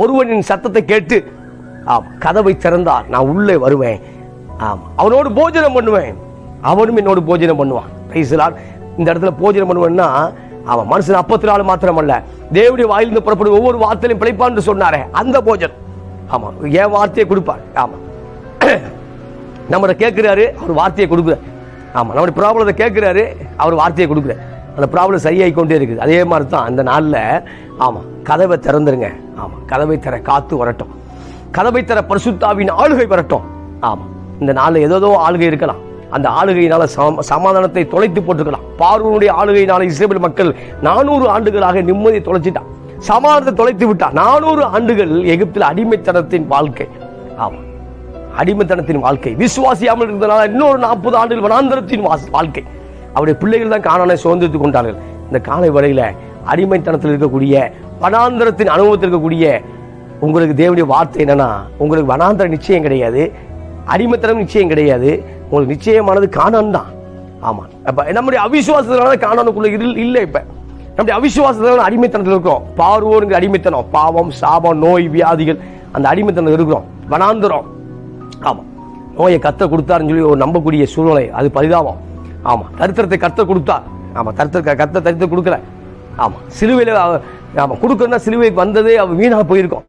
ஒருவனின் சத்தத்தை கேட்டு ஆம் கதவை திறந்தால் நான் உள்ளே வருவேன். ஆம் அவனோடு போஜனம் பண்ணுவேன். அவனும் என்னோடு போஜனம் பண்ணுவான். Praise இந்த இடத்துல போஜனம் பண்ணுவேன்னா அவன் மனுஷன் அப்பத்தினால மாத்திரமல்ல. தேவடைய வாயிலிருந்து புறப்படும் ஒவ்வொரு வார்த்தையிலும் பிழைப்பான்னு சொன்னாரே அந்த போஜனம். ஆமா என் வார்த்தையை கொடுப்பார். ஆமா. நம்மளை கேட்கிறாரு அவர் வார்த்தையை கொடுக்குறார். ஆமா நம்முடைய ப்ராப்ளத்தை கேட்கிறாரு அவர் வார்த்தையை கொடுக்குறாரு. அந்த ப்ராப்ளம் சரியாகி கொண்டே இருக்குது. அதே மாதிரி தான் அந்த நாளில் ஆமாம் கதவை திறந்துருங்க. ஆமாம் கதவை தர காத்து வரட்டும் கதவை தர பரிசுத்தாவின் ஆளுகை வரட்டும். ஆமாம் இந்த நாளில் ஏதோ ஆளுகை இருக்கலாம். அந்த ஆளுகையினால சம- சமாதானத்தை தொலைத்து போட்டுக்கலாம் பார்வனுடைய ஆளுகையினால இஸ்ரேல் மக்கள் நானூறு ஆண்டுகளாக நிம்மதியை தொலைச்சிட்டான். சமாதானத்தை தொலைத்து விட்டான். நானூறு ஆண்டுகள் எகிப்தில் அடிமைத்தனத்தின் வாழ்க்கை. ஆமாம் அடிமைத்தனத்தின் வாழ்க்கை. விசுவாசியாமல் இருந்தனால இன்னொரு நாற்பது ஆண்டுகள் வனாந்தரத்தின் வாச- வாழ்க்கை. அவருடைய பிள்ளைகள் தான் காணானை சுதந்திரத்துக் கொண்டார்கள். இந்த காலை வரையில அடிமைத்தனத்தில் இருக்கக்கூடிய வனாந்திரத்தின் அனுபவத்தில் இருக்கக்கூடிய உங்களுக்கு தேவனுடைய வார்த்தை என்னன்னா உங்களுக்கு வனாந்திர நிச்சயம் கிடையாது அடிமைத்தனம் நிச்சயம் கிடையாது உங்களுக்கு நிச்சயமானது காணான் தான். ஆமா. அப்ப நம்முடைய அவிசுவாசத்தினால காணானுக்குள்ள இரு- இல்லை இப்ப. நம்முடைய அவிசுவாசத்தினால அடிமைத்தனத்தில் இருக்கிறோம். பார்வோருங்கிற அடிமைத்தனம் பாவம் சாபம் நோய் வியாதிகள் அந்த அடிமைத்தனம் இருக்கிறோம். வனாந்தரம். ஆமா. நோயை கத்த கொடுத்தாருன்னு சொல்லி ஒரு நம்பக்கூடிய சூழ்நிலை அது பரிதாபம். ஆமா தரித்திரத்தை கத்த கொடுத்தா. ஆமா தரித்திர கத்த தரித்திரம் கொடுக்கல. ஆமா சிலுவையில அவ- ஆமா சிலுவைக்கு வந்ததே அவன் வீணாக போயிருக்கோம்.